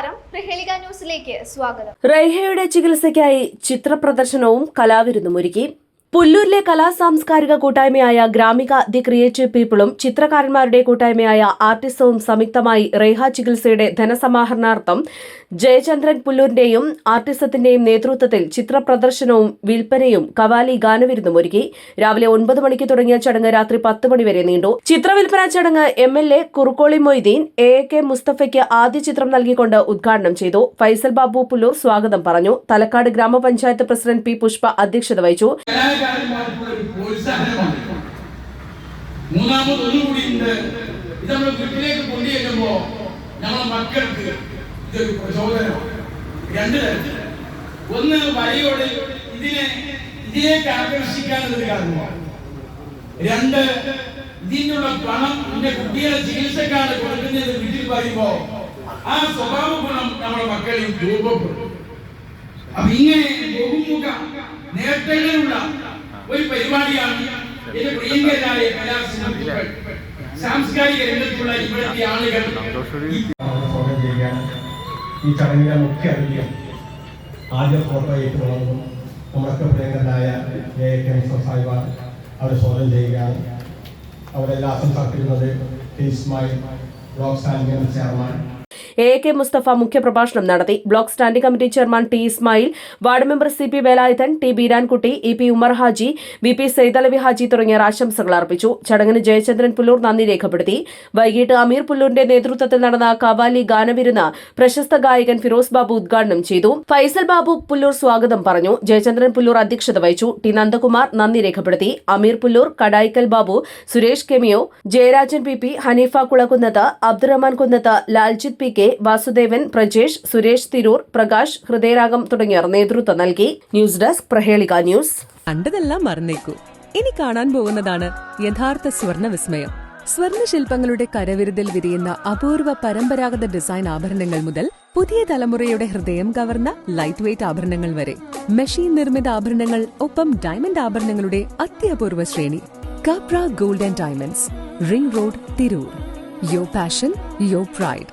നമസ്കാരം. പ്രഹേളിക ന്യൂസിലേക്ക് സ്വാഗതം. റൈഹയുടെ ചികിത്സയ്ക്കായി ചിത്രപ്രദർശനവും കലാവിരുന്നും ഒരുക്കി. പുല്ലൂരിലെ കലാ സാംസ്കാരിക കൂട്ടായ്മയായ ഗ്രാമിക ദി ക്രിയേറ്റീവ് പീപ്പിളും ചിത്രകാരന്മാരുടെ കൂട്ടായ്മയായ ആർട്ടിസവും സംയുക്തമായി റേഹ ചികിത്സയുടെ ധനസമാഹരണാർത്ഥം ജയചന്ദ്രൻ പുല്ലൂരിന്റെയും ആർട്ടിസത്തിന്റെയും നേതൃത്വത്തിൽ ചിത്രപ്രദർശനവും വിൽപ്പനയും കവാലി ഗാനവിരുന്നും ഒരുക്കി. രാവിലെ ഒൻപത് മണിക്ക് തുടങ്ങിയ ചടങ്ങ് രാത്രി പത്ത് മണിവരെ നീണ്ടു. ചിത്രവിൽപ്പന ചടങ്ങ് M L A Kurukkoli Moideen A K മുസ്തഫയ്ക്ക് ആദ്യ ചിത്രം നൽകിക്കൊണ്ട് ഉദ്ഘാടനം ചെയ്തു. ഫൈസൽ ബാബു പുല്ലൂർ സ്വാഗതം പറഞ്ഞു. തലക്കാട് ഗ്രാമപഞ്ചായത്ത് പ്രസിഡന്റ് പി പുഷ്പ അധ്യക്ഷത വഹിച്ചു. കലാകാരന്മാർക്കുള്ള ഒരു പ്രോത്സാഹനമാണ്. മൂന്നാമത് ഒന്നുകൂടി ഉണ്ട്. ഇത് നമ്മൾ വീട്ടിലേക്ക് കൊണ്ടുചെല്ലുമ്പോ നമ്മളെ മക്കൾക്ക് ഇതൊരു പ്രചോദനമാണ്. രണ്ട് തരത്തിൽ ഒന്ന് വരയോട് ഇതിനെ ഇതിലേക്ക് ആകർഷിക്കാനൊരു കാരണമാണ്. രണ്ട് ഇതിനുള്ള പണം എന്റെ കുട്ടികളെ ചികിത്സക്കാണ് കൊടുക്കുന്നത് വീട്ടിൽ പറയുമ്പോ ആ സ്വഭാവ ഗുണം നമ്മുടെ മക്കളിൽ രൂപപ്പെടും. അപ്പൊ ഇങ്ങനെ ബഹുമുഖ നേട്ടങ്ങളുള്ള ഒരു പരിപാടിയാണ്. എന്റെ പ്രിയങ്കരായ കലാസുഹൃത്തുക്കൾ സാംസ്കാരിക രംഗത്തുള്ള ഇവിടുത്തെ ആളുകൾ. ഈ സ്വാഗതം ചെയ്യുകയാണ് ഈ ചടങ്ങിലെ മുഖ്യ അതിഥിയും ആദ്യ ഫോട്ടോ ഏറ്റുള്ളതും നമ്മളൊക്കെ പ്രിയങ്കരനായ എ കെ മുസ്തഫ സാഹിബ അവരെ സ്വാഗതം ചെയ്യുകയാണ്. അവരെല്ലാം ആശംസിക്കുന്നത് Ismail block standing chairman A K Mustafa മുഖ്യപ്രഭാഷണം നടത്തി. Block standing committee chairman T Ismail ward member C P Velayudhan T Beerankutty E P Umar Haji V P Saithalavi Haji തുടങ്ങിയവർ ആശംസകൾ അർപ്പിച്ചു. ചടങ്ങിന് ജയചന്ദ്രൻ പുല്ലൂർ നന്ദി രേഖപ്പെടുത്തി. വൈകിട്ട് അമീർ പുല്ലൂരിന്റെ നേതൃത്വത്തിൽ നടന്ന കവാലി ഗാനവിരുന്ന് പ്രശസ്ത ഗായകൻ ഫിറോസ് ബാബു ഉദ്ഘാടനം ചെയ്തു. ഫൈസൽ ബാബു പുല്ലൂർ സ്വാഗതം പറഞ്ഞു. ജയചന്ദ്രൻ പുല്ലൂർ അധ്യക്ഷത വഹിച്ചു. ടി നന്ദകുമാർ നന്ദി രേഖപ്പെടുത്തി. Ameer Pullur Kadayikkal Babu Suresh Kemiyo Jayarajan P P Haneefa Kulakkunnath Abdurahman Kunnath Laljith P K Vasudevan Prajesh Suresh Tirur Prakash Hridayaragam തുടങ്ങിയവർ നേതൃത്വം നൽകി. News desk Prahelika news. കണ്ടതെല്ലാം മറന്നേക്കൂ. ഇനി കാണാൻ പോകുന്നതാണ് യഥാർത്ഥ സ്വർണ വിസ്മയം. സ്വർണ ശില്പങ്ങളുടെ കരവിരുതിൽ വിരിയുന്ന അപൂർവ പരമ്പരാഗത ഡിസൈൻ ആഭരണങ്ങൾ മുതൽ പുതിയ തലമുറയുടെ ഹൃദയം കവർന്ന ലൈറ്റ് വെയ്റ്റ് ആഭരണങ്ങൾ വരെ. മെഷീൻ നിർമ്മിത ആഭരണങ്ങൾ ഒപ്പം ഡയമണ്ട് ആഭരണങ്ങളുടെ അത്യപൂർവ ശ്രേണി. Kapra gold and diamonds ring road Tirur your passion your pride